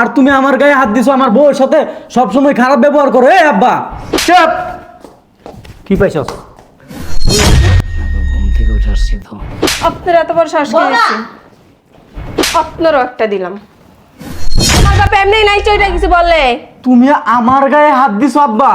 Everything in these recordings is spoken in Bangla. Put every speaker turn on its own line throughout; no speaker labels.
আর তুমি আমার গায়ে হাত দিছো আমার বউয়ের সাথে সবসময় খারাপ ব্যবহার করো। এই আব্বা চাপ! কি পাইছস?
ঘুম থেকে উঠে আসছি তো।
আপনার এত বড় শ্বাস খেয়েছি আপনারও একটা দিলাম। আমার বাপ এমনি নাই চইটা কিছু বললে
তুমি আমার গায়ে হাত দিছো আব্বা।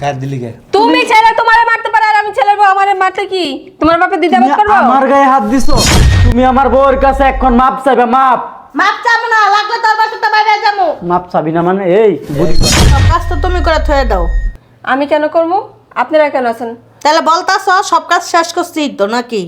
গায়ে দিলি কে?
তুমি ছেলে তোমারে মারতে পারো আর আমি ছেলের বউ আমারে মারতে কি? তোমার বাপে দিতে
তুমি
করব?
আমার গায়ে হাত দিছো। তুমি আমার বউয়ের কাছে এখন মাপ চাইবে মাপ।
মাপ চাবো না লাগলে তোর বাসাতে বাইরে যাব।
মাপ চাবি না মানে এই
সব কাজ তো তুমি করে থয়ে দাও।
আমি কেন করব? আপনারা কেন আছেন?
তাহলে বলতাছ সব কাজ শেষ করছি তো নাকি?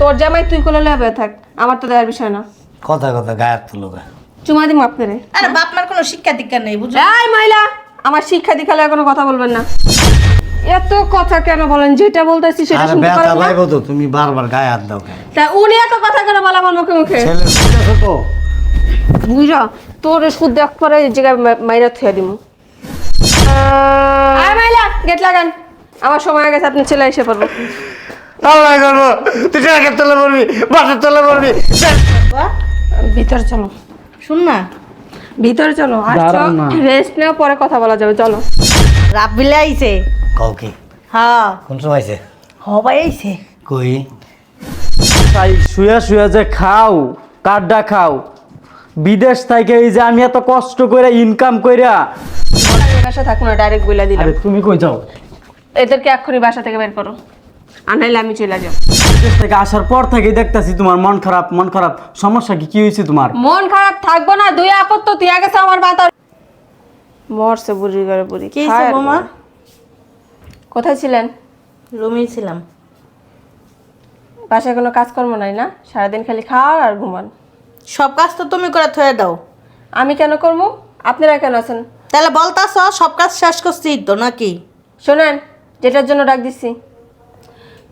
তোর জামাই তুই কোলে লেবে থাক আমার তো দেওয়ার বিষয় না।
কথা কথা গায়ে হাত তুলো গা
চুমা দিম আপনারে।
আরে বাপ মার কোনো শিক্ষা দীক্ষা নেই
এই মহিলা আমার শিক্ষা দীক্ষালে কোনো কথা বলবেন না। এত কথা কেন বলেন? যেটা বলতেছি সেটা শুনতে পারেন না।
তো তুমি বারবার গায়ে হাত দাও
তা উনি এত কথা কেন বলে আমার মুখে মুখে?
ছেলে
বুঝা তোর শুদ্ধ একবারে এই জায়গায় মাইরা থুয়া দিমু। আয় মাইলা গেট লাগান। আমার সময় গেছে আপনি ছেলে এসে পড়ব।
আল্লাহ করব তুই ট্রাকের তলে পড়বি বাসের তলে পড়বি।
ভিতরে চলো।
শুন না
ভিতরে চলো।
না।
রেস্ট নেওয়া পরে কথা বলা যাবে চলো।
রাব্বিলে আইছে।
কও কি
হ্যাঁ।
কোন সময় আইছে?
হবাই আইছে।
কই?
তাই শুয়া শুয়া যে খাও কাড্ডা খাও। বিদেশ থেকে এই যে আমি এত কষ্ট করে ইনকাম কইরা
বাসা থাকুন না ডাইরেক্ট বইলা দিলাম।
আরে তুমি কই যাও?
এদেরকে এক্ষুনি বাসা থেকে বের করো। আর নাইলে আমি চলে যাব
বিদেশ থেকে আসার পর থেকে দেখতাছি তোমার মন খারাপ মন খারাপ। সমস্যা কি কি হয়েছে তোমার?
মন খারাপ থাকব না দুই আপত্ত তুই গেছে আমার মাথা মরছে বুড়ি করে বুড়ি।
কি
খায়
হয়েছে
আর
বৌমা
বুড়ি। কোথায় ছিলেন?
রুমেই ছিলাম।
বাসায় কোনো কাজকর্ম নাই না? সারাদিন খালি খাওয়ার আর ঘুমান।
সব কাজ তো তুমি করে থয়ে দাও।
আমি কেন করব আপনারা কেন আছেন?
তাহলে বলতাছ সব কাজ শেষ করছি তো নাকি?
শোনেন যেটার জন্য ডাক দিচ্ছি।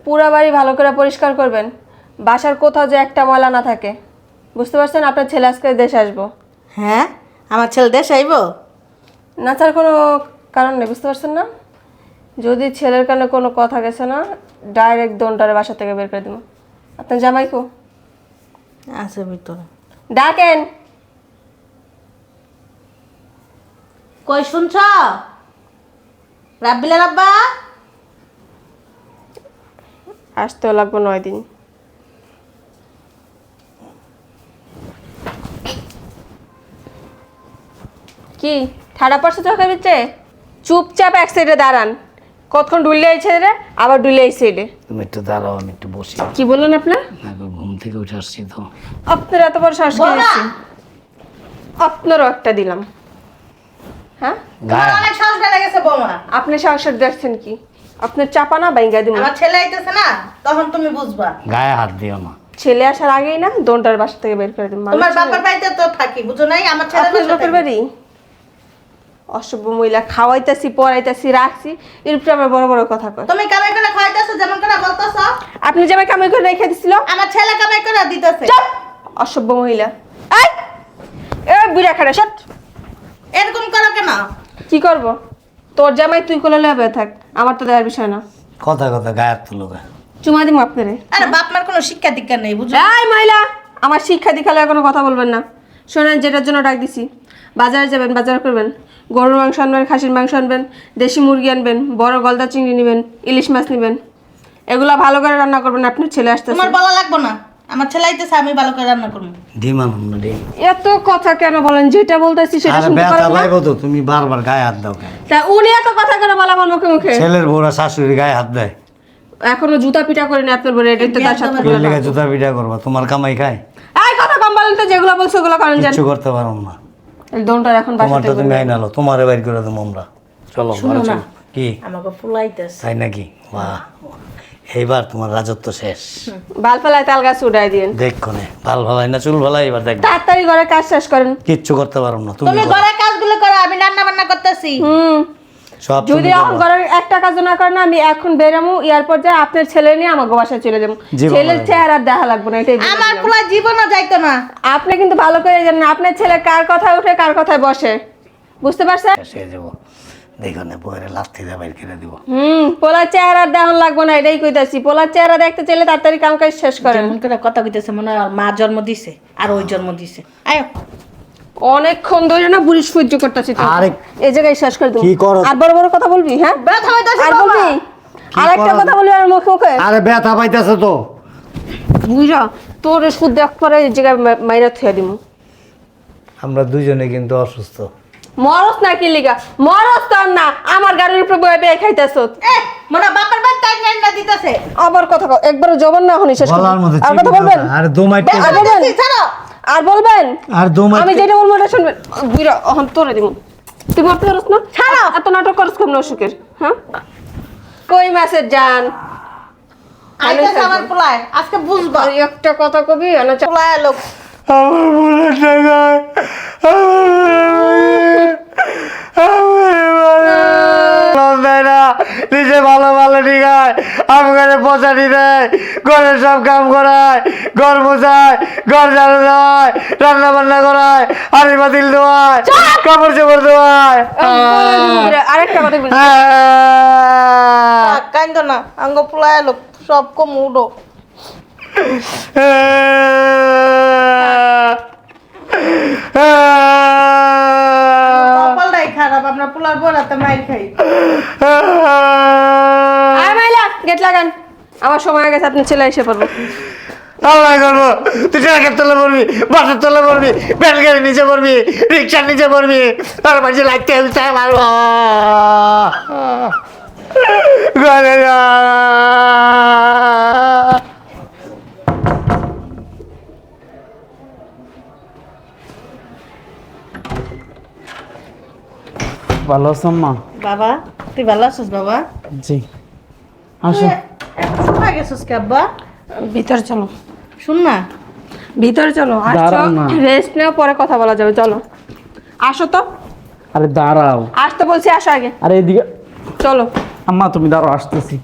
পুরা বাড়ি ভালো করে পরিষ্কার করবেন। বাসার কোথাও যে একটা ময়লা না থাকে। বুঝতে পারছেন? আপনার ছেলে আজকে দেশে আসব।
হ্যাঁ? আমার ছেলে দেশ আইব?
নাচার কোনো কারণ নেই বুঝতে পারছেন না? যদি ছেলের কানে কোনো কথা গেছে না ডাইরেক্ট দোনটারে বাসা থেকে বের করে দেবো আপনার জামাই কো?
আছে ভিতরে।
ডাকেন।
কই শুনছ? রাব্বিলা রাব্বা
আসতেও লাগবো নয় দিন। কি ঠাডা পড়ছে চোখের ভিতরে চুপচাপ এক সাইডে দাঁড়ান। কতক্ষণ ডুললে এই ছেড়ে আবার ডুললে এই সাইডে
তুমি একটু দাঁড়াও আমি একটু বসি।
কি বললেন আপনার
আগে ঘুম থেকে উঠে আসছি তো।
আপনার এত বড় শ্বাস খেয়েছি আপনারও একটা দিলাম। হ্যাঁ?
গায়ে
অনেক সাহস বেড়ে গেছে বৌমা।
আপনি সাহসের দেখছেন কি? আপনার চাপা না বাইঙ্গা দিব
আমার ছেলে আইতেছে না তখন তুমি বুঝবা।
গায়ে হাত দিও না।
ছেলে আসার আগেই না দোনটার বাসা থেকে বের করে দিন
তোমার বাবার বাড়িতে তো থাকি বুঝো নাই? আমার ছেলে
আপনার বাপের
থাকি।
বাড়ি? অসভ্য মহিলা খাওয়াইতাছি পড়াইতাছি রাখছি। এরপরে আমার বড় বড় কথা কয়।
তুমি কামাই করে খাওয়াইতেছো যেমন করে বলতেছো।
আপনি যে আমাকে কামাই করে রেখে দিছিল?
আমার ছেলে কামাই করে দিতেছে।
চুপ! অসভ্য মহিলা। এই! এ বুড়া খাড়া সট
এরকম করো কেন?
কি করব? তোর জামাই তুই কোলে লেবে থাক আমার তো দেওয়ার বিষয় না।
কথা কথা গায়ে হাত তুলো
চুমা দিম আপনারে।
আরে বাপ মার কোনো শিক্ষা দীক্ষা নেই বুঝো
এই মহিলা আমার শিক্ষা দীক্ষালয়ে কোনো কথা বলবেন না। শোনেন যেটার জন্য ডাক দিছি। বাজারে যাবেন বাজার করবেন। গরুর মাংস আনবেন খাসির মাংস আনবেন দেশি মুরগি আনবেন বড় গলদা চিংড়ি নেবেন ইলিশ মাছ নেবেন। এগুলা ভালো করে রান্না করবেন আপনার ছেলে আসতেছে।
তোমার বলা লাগবে না। আমার ছেলে আইতেছে আমি ভালো করে রান্না করব।
ডিম আনুন না ডিম
এত কথা কেন বলেন? যেটা বলতেছি সেটা শুনতে পারেন না।
পাইবো তো তুমি বারবার গায়ে হাত দাও কেন?
তা উনি এত কথা কেন বলা আমার মুখে মুখে?
ছেলের বউরা গায়ে হাত দেয়।
এখনও জুতা পিটা করেনি আপনার বলে এটা তো তার সাথে
জুতা পিঠা করবা তোমার কামাই খায়।
এই কথা কম বলেন তো যেগুলো বলছো ওগুলো করেন যান।
কিচ্ছু করতে পারো না।
দোনটার এখন
তোমারটা তুমি আইন আলো তোমারে বাইর করে দেবো আমরা। চলো ঘরে চলো। কি?
আমাকে ফুলাইতেছ।
তাই নাকি? বাহ। এইবার তোমার রাজত্ব শেষ।
বাল ফেলায় তাল গাছ উড়াই দিন
দেখো নে বাল ভালাই না চুল ভালাই এবার দেখ।
তাড়াতাড়ি ঘরে কাজ শেষ করেন।
কিচ্ছু করতে পারো না তুমি
ঘরে কাজগুলো করো আমি রান্না বান্না করতেছি।
হুম। যদি ঘরের একটা কাজ না করেন আমি এখন বেরামু ইয়ার পর যা আপনার ছেলে নিয়ে আমাকে বাসায় চলে যাব। ছেলের চেহারা দেখা লাগবে না এটাই
আমার। ফুলা জীবনও যাইতো না।
আপনি কিন্তু ভালো করে জানেন আপনার ছেলে কার কথায় উঠে কার কথায় বসে। বুঝতে পারছেন?
শেষ হয়ে যাব। দেখো না বইয়ের লাথি দিয়ে বাইর করে দিব।
হুম পোলার চেহারা দেখান লাগবো না এটাই কইতাছি। পোলার চেহারা দেখতে চাইলে তাড়াতাড়ি কাম কাজ শেষ করেন।
যেমন করে কথা কইতেছে মনে হয় মা জন্ম দিছে আর ওই জন্ম দিছে। আয়।
অনেকক্ষণ ধরে না বুড়ি সহ্য করতেছি তো।
আরে-
এই জায়গায় শেষ করে দেবো।
কি করো?
আর বড় বড় কথা বলবি হ্যাঁ?
ব্যথা হইতাছে
আর বলবি আর একটা কথা বলবি আর মুখে মুখে।
আরে ব্যথা পাইতেছে তো।
বুঝা তোর একবারে এই জায়গায় মাইরা থুয়া দিমু।
আমরা দুজনে কিন্তু অসুস্থ।
মরস না কি লিগা? মরস তোর না আমার গাড়ির উপরে বয়ে বেয়ে খাইতেছ।
মনে বাপের বাড়ি টাইম টাইম না দিতেছে।
আবার কথা কও একবার জবান না হনি শেষ আর কথা বলবেন?
আর
আর বলবেন আর
আর
আমি যেটা বলব এটা শুনবেন বুড়া অহন তোরে দিমু তুই মরতে পারস না ছাড়া এত নাটক করস কেমন অসুখের হ্যাঁ কই মাসের জান
আইতেছে আমার পোলায় আজকে বুঝবা
একটা কথা কবি না
পোলায় লোক
আমার বলে টাকায় নিজে ভালো ভালো ঠিকায় আমাকে পচানি দেয় ঘরের সব কাম করায় ঘর মোছায় ঘর ঝাড়ু দেওয়ায় রান্না বান্না করায় হাড়ি বাতিল দেওয়ায় কাপড় চোপড় দেওয়ায়।
আরেকটা কথা বলি।
কাইন্দ না আঙ্গ পোলায় লোক সব কম উডো কপালটাই খারাপ আমরা পোলার বড়াতে মাইর খাই।
আয় মাইলা গেট লাগান। আমার সময় গেছে আপনি ছেলে এসে পড়ব।
আল্লাহ করব তুই ট্রাকের তলে পড়বি বাসের তলে পড়বি বেলগাড়ি নিচে পড়বি রিক্সার নিচে পড়বি তার মাঝে লাগতে হবে তাই মারবো
ভালো আছেন মা?
বাবা তুই ভালো আছিস বাবা?
জি। আসো।
সময় গেছিস কে আব্বা?
ভিতর চলো।
শুন না।
ভিতরে চলো।
দাঁড়াও না।
রেস্ট নেও পরে কথা বলা যাবে চলো। আসো তো।
আরে দাঁড়াও।
আসতে বলছি আসো আগে।
আরে এদিকে
চলো।
আম্মা তুমি দাঁড়াও আসতেছি।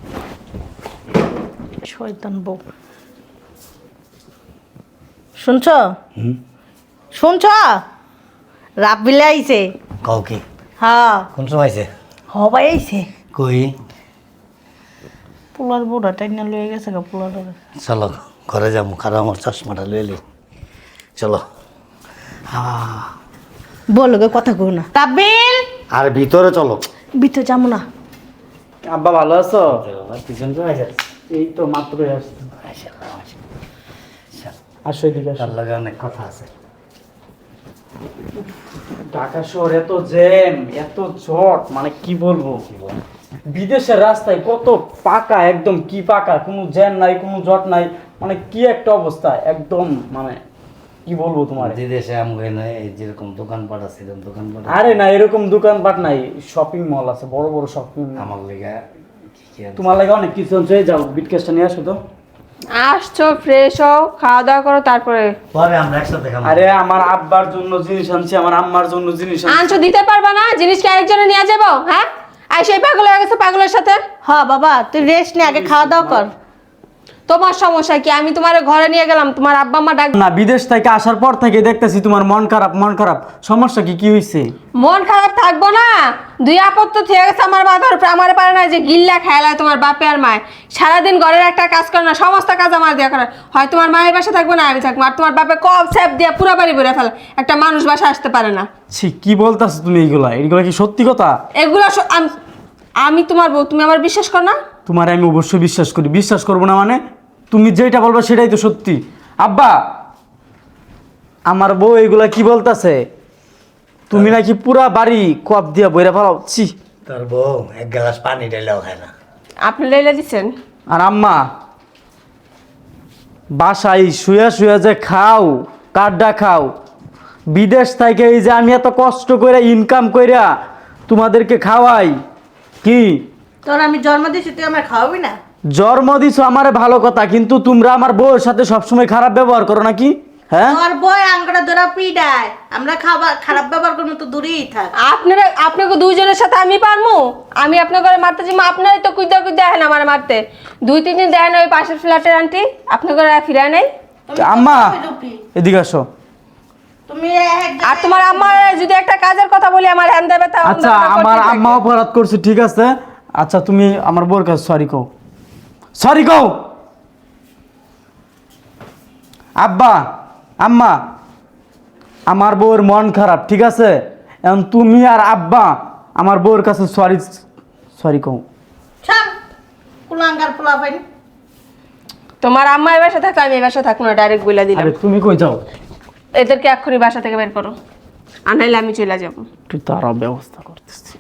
শয়তান বউ। শুনছ? শুনছ? রাবিলে আইছে।
কও কি
হ্যাঁ।
কোন সময় আছে
হবাই আইছে।
কই?
পোলার বউটা টাইনা লয়ে গেছে গা পোলার
চলো ঘরে যাব কারও আমার চশমাটা লয়ে লি। চলো।
বলো গে কথা কই না। রাবিল
আর ভিতরে চলো।
ভিতরে যাব না।
আব্বা ভালো আছো?
পিছন তো
এই তো মাত্র আসছি। আসো এদিকে আসো।
তার লগে অনেক কথা আছে।
ঢাকা শহর এত জ্যাম এত জট মানে কি বলব? বিদেশের রাস্তায় কত পাকা একদম কি পাকা কোনো জ্যাম নাই কোনো জট নাই মানে কি একটা অবস্থা একদম মানে কি বলব তোমার?
আমগে নয় এই যেরকম দোকানপাট আছে এরকম দোকানপাট
আরে না এরকম দোকানপাট নাই শপিং মল আছে বড় বড় শপিং
আমার লেগে?
তোমার লাগে অনেক কিছু আছে যাও বিটকেসটা নিয়ে আসো তো।
আসছো ফ্রেশ হও খাওয়া দাওয়া করো তারপরে
পরে আমরা একসাথে খাব।
আরে আমার আব্বার জন্য জিনিস আনছি আমার আম্মার জন্য জিনিস
আনছো দিতে পারবা না জিনিস কি আরেকজনে নিয়ে যাব হ্যাঁ? আর সেই পাগল হয়ে গেছে পাগলের সাথে?
হ্যাঁ বাবা তুই রেস্ট নে আগে খাওয়া দাওয়া কর।
তোমার সমস্যা কি? আমি তোমার ঘরে নিয়ে গেলাম তোমার আব্বা মা ডাক
না বিদেশ থেকে আসার পর থেকে দেখতেছি তোমার মন খারাপ মন খারাপ। সমস্যা কি কি হয়েছে
মন খারাপ থাকব না। দুই আপদ তো থেকে গেছে আমার মাথার উপরে। আমার পারে না যে গিল্লা খেলায় তোমার বাপে আর মায়। সারাদিন ঘরের একটা কাজ করে না সমস্ত কাজ আমার দিয়ে করে। হয় তোমার মায়ের বাসা থাকব না আমি থাকব। আর তোমার বাপে কপ স্যাপ দিয়ে পুরো বাড়ি ভরে ফেলে। একটা মানুষ বাসা আসতে পারে না।
ছি কি বলতাছো তুমি এইগুলা এইগুলা কি সত্যি কথা?
এগুলো আম- তোমার বউ তুমি আমার বিশ্বাস করো না?
তোমার আমি অবশ্যই বিশ্বাস করি। বিশ্বাস করব না মানে? তুমি যেটা বলবা সেটাই তো সত্যি। আব্বা আমার বউ এইগুলা কি বলতাছে? তুমি নাকি পুরা বাড়ি কপ দিয়া বইরা ফেলাও? ছি।
তোর বউ এক গ্লাস পানি ঢেলেও খায় না।
আপনি লেলে দিচ্ছেন
আর আম্মা বাসায় শুয়া শুয়া যে খাও কাড্ডা খাও বিদেশ থেকে এই যে আমি এত কষ্ট করে ইনকাম কইরা তোমাদেরকে খাওয়াই কি?
তোর আমি জন্ম দিছি তুই আমার খাওয়াবি না?
জন্ম দিছো আমারে ভালো কথা কিন্তু তোমরা আমার বউয়ের সাথে সবসময় খারাপ ব্যবহার করো নাকি? হ্যাঁ?
তোর বই আঙ্গটা ধরা পিডায়। আমরা খাবার খারাপ ব্যবহার করব তো দূরেই থাক।
আপনারা আপনাকে দুইজনের সাথে আমি পারমু? আমি আপনার ঘরে মারতে যাব আপনারাই তো কুইদা কুইদা দেখেন আমার মারতে। দুই তিন দিন দেখেন ওই পাশের ফ্ল্যাটের আন্টি আপনার ঘরে আর ফিরায় নাই?
আম্মা! এদিকে আসো।
তুমি
আর তোমার আম্মা যদি একটা কাজের কথা বলি আমার হ্যান দেবে তা
আচ্ছা আমার আম্মা অপরাধ করছে ঠিক আছে। আচ্ছা তুমি আমার বোর কাছে সরি কও। সরি কও। আব্বা আম্মা আমার বউর মন খারাপ ঠিক আছে? এখন তুমি আর আব্বা আমার বউর কাছে সরি সরি কও।
কুলাঙ্গার পোলা
তোমার আম্মা এই বাসা থাকলে আমি এই বাসা থাকব না ডাইরেক্ট বলে দিলাম।
তুমি কই যাও?
এদেরকে এক্ষুনি বাসা থেকে বের করো। আর নাইলে আমি চলে যাব।
তুই তারা ব্যবস্থা করতেছি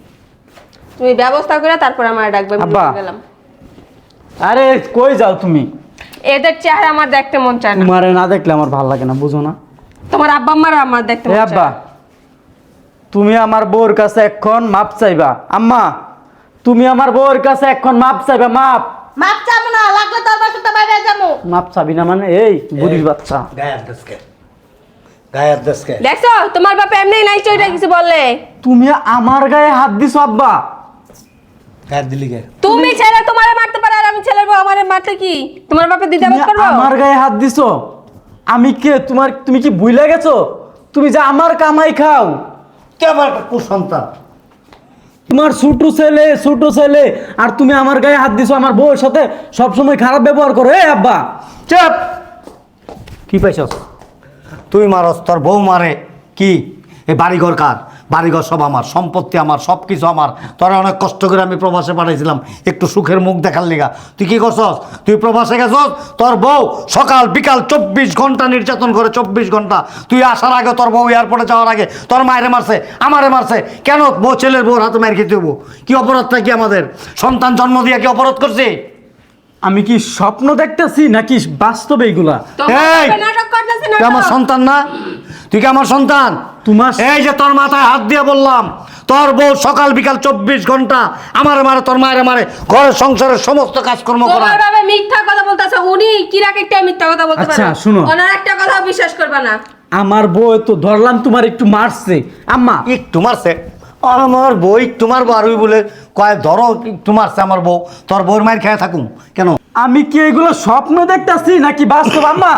তুমি ব্যবস্থা করে তারপর আমার ডাকবে আমি
আব্বা।
গেলাম।
আরে কই যাও তুমি?
এদের চেহারা আমার দেখতে মন চায় না।
তোমারে না দেখলে আমার ভালো লাগে না বুঝো না।
তোমার আব্বা আম্মার আমার দেখতে
এ
মন
আব্বা
চায়। না।
তুমি আমার বউর কাছে এখন মাপ চাইবা। আম্মা তুমি আমার বউর কাছে এখন মাপ চাইবা মাপ।
মাপ চাবো না লাগলে তোর বাসাতে বাইরে যাব।
মাপ চাবি না মানে এই বুড়ির বাচ্চা।
গায়ের দেশকে গায়ের দেশকে।
দেখছ? তোমার বাপ এমনি নাই চইটা কিছু বললে।
তুমি আমার গায়ে হাত দিছো আব্বা।
গায়ের দিলি গে
তুমি ছেলে তোমারে মারতে পারে আর আমি ছেলের বউ আমারে মারতে কি? তোমার বাপে দিতে
তুমি
করব?
আমার গায়ে হাত দিছো। আমি কে? তোমার তুমি কি ভুলে গেছো? তুমি যে আমার কামাই খাও।
কে আমার একটা কুসন্তান?
তোমার ছোট ছেলে ছোট ছেলে আর তুমি আমার গায়ে হাত দিছো আমার বউয়ের সাথে সবসময় খারাপ ব্যবহার করো। এ আব্বা।
চাপ! কি পাইছস? তুই মারস, তোর বউ মারে। কি? এ বাড়িঘর কার? বাড়িঘর সব আমার, সম্পত্তি আমার সব কিছু আমার। তোরা অনেক কষ্ট করে আমি প্রবাসে পাঠাইছিলাম। একটু সুখের মুখ দেখার লিগা। তুই কি করছস? তুই প্রবাসে গেছস? তোর বউ সকাল, বিকাল চব্বিশ ঘণ্টা নির্যাতন করে চব্বিশ ঘণ্টা। তুই আসার আগে তোর বউ এয়ারপোর্টে যাওয়ার আগে তোর মায়েরে মারছে, আমারে মারছে। কেন? বউ, ছেলের বউর হাতে মার খেতে হব কি অপরাধটা কি আমাদের? সন্তান জন্ম দিয়ে কি অপরাধ করছে?
আমি কি স্বপ্ন দেখতেছি নাকি বাস্তবে
এই! তুই আমার সন্তান না? তুই কি আমার সন্তান?
তোমার-
এই যে তোর মাথায় হাত দিয়ে বললাম তোর বউ সকাল বিকাল চব্বিশ ঘণ্টা আমার মারে তোর মায়ের মারে ঘরের সংসারের সমস্ত কাজকর্ম করা
মিথ্যা কথা বলতেছে উনি কি রাখ একটা মিথ্যা কথা বলতে
আচ্ছা, শুনো।
ওনার একটা কথা বিশ্বাস করবে না।
আমার বউ তো ধরলাম তোমার একটু মারছে। আম্মা।
একটু মারছে। আর আমার বই তোমার বউ আরবি বলে কয় ধরো একটু মারছে আমার বউ তোর বউর মায়ের খেয়ে থাকুম কেন?
আমি কি এগুলো স্বপ্ন দেখতাছি নাকি বাস্তব আম্মা?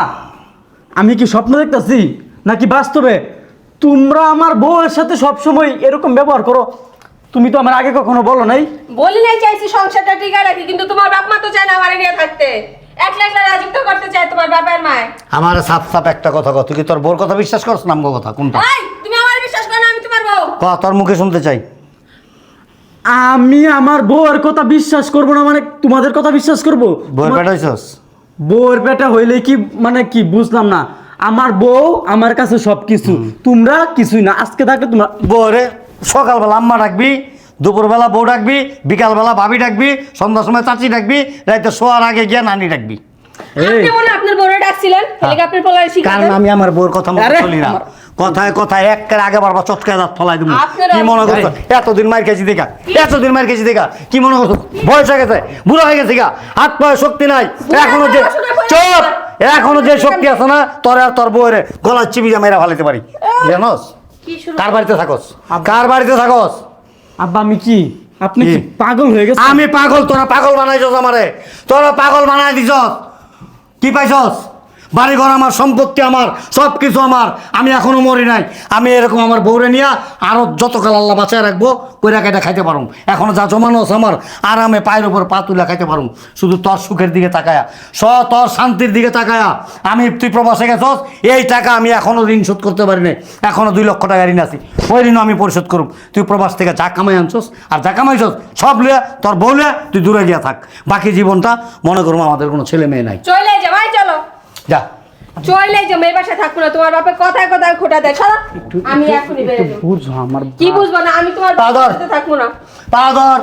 আমি কি স্বপ্ন দেখতাছি নাকি বাস্তবে? তোমরা আমার বউয়ের সাথে সবসময় এরকম ব্যবহার করো। তুমি তো আমার আগে কখনো বলো নাই।
বলি নাই চাইছি সংসারটা টিকা রাখি কিন্তু তোমার বাপ মা তো চায় না আমার নিয়ে থাকতে। একলা একলা রাজত্ব করতে চায় তোমার বাপের মায়।
আমার সাপ সাপ একটা কথা কত তুই কি তোর বউর কথা বিশ্বাস করছ নামগো কথা? কোনটা
এই তুমি আমার বিশ্বাস করো না আমি তোমার বউ
ক তোর মুখে শুনতে চাই।
আমি আমার বউয়ের কথা বিশ্বাস করব না মানে তোমাদের কথা বিশ্বাস করব?
বউয়ের পেট হইছস?
বউয়ের পেটা হইলে কি মানে কি বুঝলাম না। আমার বউ আমার কাছে সব কিছু তোমরা কিছুই না। আজকে থাকলে তোমরা
বউরে সকালবেলা আম্মা ডাকবি দুপুরবেলা বউ ডাকবি বিকালবেলা ভাবি ডাকবি সন্ধ্যার সময় চাচি ডাকবি রাইতে শোয়ার আগে গিয়ে নানি ডাকবি।
আপনি মনে আপনার বউরে ডাকছিলেন? হেলিকে আপনার পোলারে
কারণ আমি আমার বউর কথা মতো চলি না। কথায় কথায় একের আগে বারবার চটকায় দাঁত ফলাই দেবো কি মনে করছ এতদিন মার খেয়েছি দেখা। এতদিন মার খেয়েছি দেখা। কি মনে করছ বয়স হয়ে গেছে। বুড়ো হয়ে গেছে গা। হাত পায়ে শক্তি নাই। এখনও যে চুপ! এখনও যে শক্তি আছে না তোর আর তোর বউয়ের গলার চিবি যা মেরা ফালাইতে পারি। জানোস? কার বাড়িতে থাকস? কার বাড়িতে থাকস?
আব্বা আমি কি? আপনি কি? পাগল হয়ে গেছেন?
আমি পাগল তোরা পাগল বানাইছস আমারে। তোরা পাগল বানাই দিছস। কি পাইছস? বাড়ি ঘর আমার, সম্পত্তি আমার সব কিছু আমার, আমি এখনও মরি নাই। আমি এরকম আমার বউরে নিয়ে আরও যতকাল আল্লাহ বাঁচায় রাখব, কইরা কেটে খাইতে পারুম। এখনও যা জমানো আছে আমার, আরামে পায়ের উপর পা তুলে খাইতে পারুম। শুধু তোর সুখের দিকে তাকায়া, স, তোর শান্তির দিকে তাকায়া। আমি, তুই প্রবাসে গেছস, এই টাকা আমি এখনও ঋণ শোধ করতে পারি নাই। এখনও দুই লক্ষ টাকা ঋণ আছি। ওই ঋণও আমি পরিশোধ করুম। তুই প্রবাস থেকে যা কামাই আনছস আর যা কামাইছস, সব লিয়া তোর বউ লিয়া তুই দূরে গিয়া থাক। বাকি জীবনটা, মনে করুম আমাদের কোনো ছেলে মেয়ে নাই।
চলে যা, ভাই, চলো।
যা।
চলে যা মেয়ের বাসায় থাকব না তোমার বাপে কথায় কথায় খোটা দেয়। সারা। আমি এখনই বেরো
বুঝো আমার
কি বুঝব না? আমি তোমার। থাকব না।
পাগর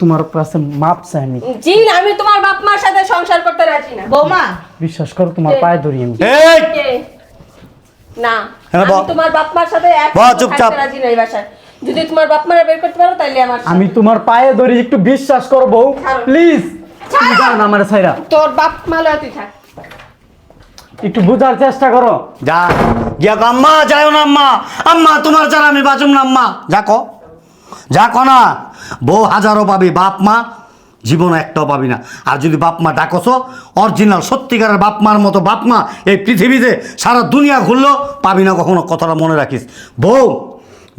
তোমার কাছে মাপ চাইনি
জি আমি তোমার বাপ মার সাথে সংসার করতে রাজি না।
বৌমা।
বিশ্বাস করো তোমার পায়ে ধরি আমি
এই!
না
হ্যাঁ,
আমি তোমার বাপ মার সাথে এক
চুপচাপ।
রাজি নাই বাসায়। যদি তোমার বাপ মারা বের করতে পারো তাহলে আমার
আমি তোমার পায়ে ধরি একটু বিশ্বাস করো বউ। প্লিজ। তুমি। না আমার ছাইরা।
তোর বাপ মালা তুই থাক।
একটু বোঝার চেষ্টা করো।
যা, গিয়া আম্মা যাও না আম্মা। আম্মা, তোমার ছাড়া আমি বাঁচুম না আম্মা। যা কো যা কো না। বউ হাজারো পাবি, বাপ মা জীবনে একটাও পাবি না। আর যদি বাপ মা ডাকছ অরিজিনাল সত্যিকারের বাপ মার মতো বাপ মা এই পৃথিবীতে সারা দুনিয়া ঘুরলো পাবি না কখনো, কথাটা মনে রাখিস। বউ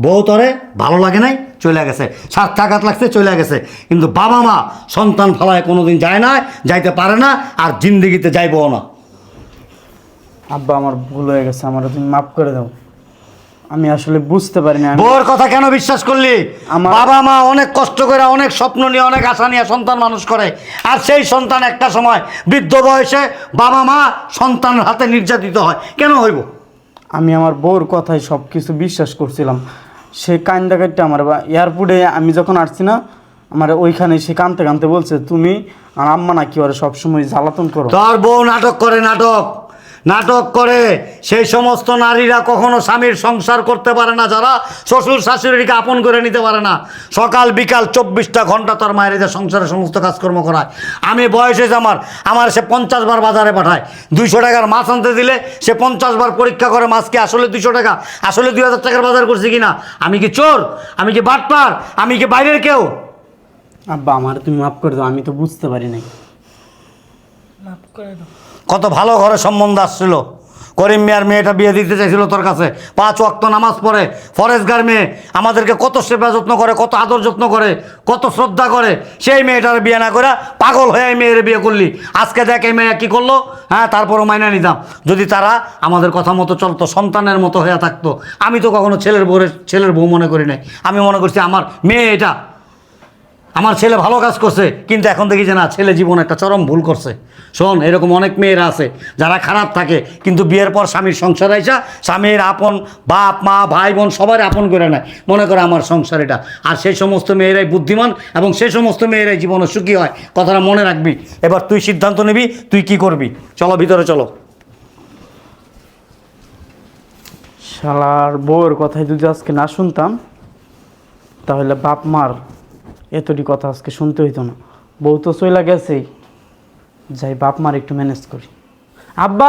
বউ তরে ভালো লাগে নাই, চলে গেছে। সাত টাকাত লাগছে, চলে গেছে। কিন্তু বাবা মা সন্তান ফালায় কোনোদিন যায় না, যাইতে পারে না, আর জিন্দিগিতে যাইবও না।
আব্বা আমার ভুল হয়ে গেছে আমার তুমি মাফ করে দাও। আমি আসলে বুঝতে পারিনি আমি
বউর কথা কেন বিশ্বাস করলি?
আমার-
বাবা মা অনেক কষ্ট করে অনেক স্বপ্ন নিয়ে অনেক আশা নিয়ে সন্তান মানুষ করে। আর সেই সন্তান একটা সময় বৃদ্ধ বয়সে বাবা মা সন্তানের হাতে নির্যাতিত হয়। কেন হইব?
আমি আমার বউর কথায় সব কিছু বিশ্বাস করছিলাম। সে কান্দা কাটতে আমার বা- এয়ারপোর্টে আমি যখন আসছি না আমার ওইখানে সে কানতে কানতে বলছে তুমি আর আম্মা নাকি ওরা সবসময় জ্বালাতন করো?
তোর বউ নাটক করে নাটক। নাটক করে, সেই সমস্ত নারীরা কখনো স্বামীর সংসার করতে পারে না, যারা শ্বশুর শাশুড়িকে আপন করে নিতে পারে না। সকাল, বিকাল চব্বিশটা ঘণ্টা তার মায়ের সংসারের সমস্ত কাজকর্ম করায়। আমি বয়স হয়েছে আমার আমার সে পঞ্চাশ বার বাজারে পাঠায়। দুইশো টাকার মাছ আনতে দিলে সে পঞ্চাশ বার পরীক্ষা করে মাছকে আসলে দুইশো টাকা, আসলে দুই হাজার টাকার বাজার করছি কিনা? আমি কি চোর? আমি কি বাটপার? আমি কি বাইরের কেউ?
আব্বা, আমার তুমি মাফ করে দাও, আমি তো বুঝতে পারি নাই।
কত ভালো ঘরে সম্বন্ধ আসছিল। করিম মিয়ার মেয়েটা বিয়ে দিতে চাইছিল তোর কাছে। পাঁচ ওয়াক্ত নামাজ পড়ে ফরেস্টগার মেয়ে, আমাদেরকে কত সেবা যত্ন করে, কত আদর যত্ন করে, কত শ্রদ্ধা করে, সেই মেয়েটার বিয়ে না করে পাগল হয়ে মেয়ের বিয়ে করলি। আজকে দেখ এই মেয়ে কী করল? হ্যাঁ তারপরও মাইনা নিতাম। যদি তারা আমাদের কথা মতো চলতো, সন্তানের মতো হয়ে থাকতো, আমি তো কখনো ছেলের বউরে ছেলের বউ মনে করি নাই। আমি মনে করছি আমার মেয়ে এটা আমার ছেলে ভালো কাজ করছে, কিন্তু এখন দেখি যে না, ছেলে জীবন একটা চরম ভুল করছে। শোন, এরকম অনেক মেয়েরা আছে, যারা খারাপ থাকে, কিন্তু বিয়ের পর স্বামীর সংসার আইসা, স্বামীর আপন বাপ, মা, ভাই, বোন সবার আপন করে নেয়। মনে করে আমার সংসার এটা। আর সেই সমস্ত মেয়েরাই বুদ্ধিমান, এবং সেই সমস্ত মেয়েরাই জীবনে সুখী হয়। কথাটা মনে রাখবি। এবার তুই সিদ্ধান্ত নিবি, তুই কি করবি? চলো, ভিতরে চলো।
শালার বউয়ের কথাই যদি আজকে না শুনতাম, তাহলে বাপ মার এতটি কথা আজকে শুনতে হইতো না। বউ তো চইলা গেছেই। যাই বাপ মার একটু ম্যানেজ করি। আব্বা!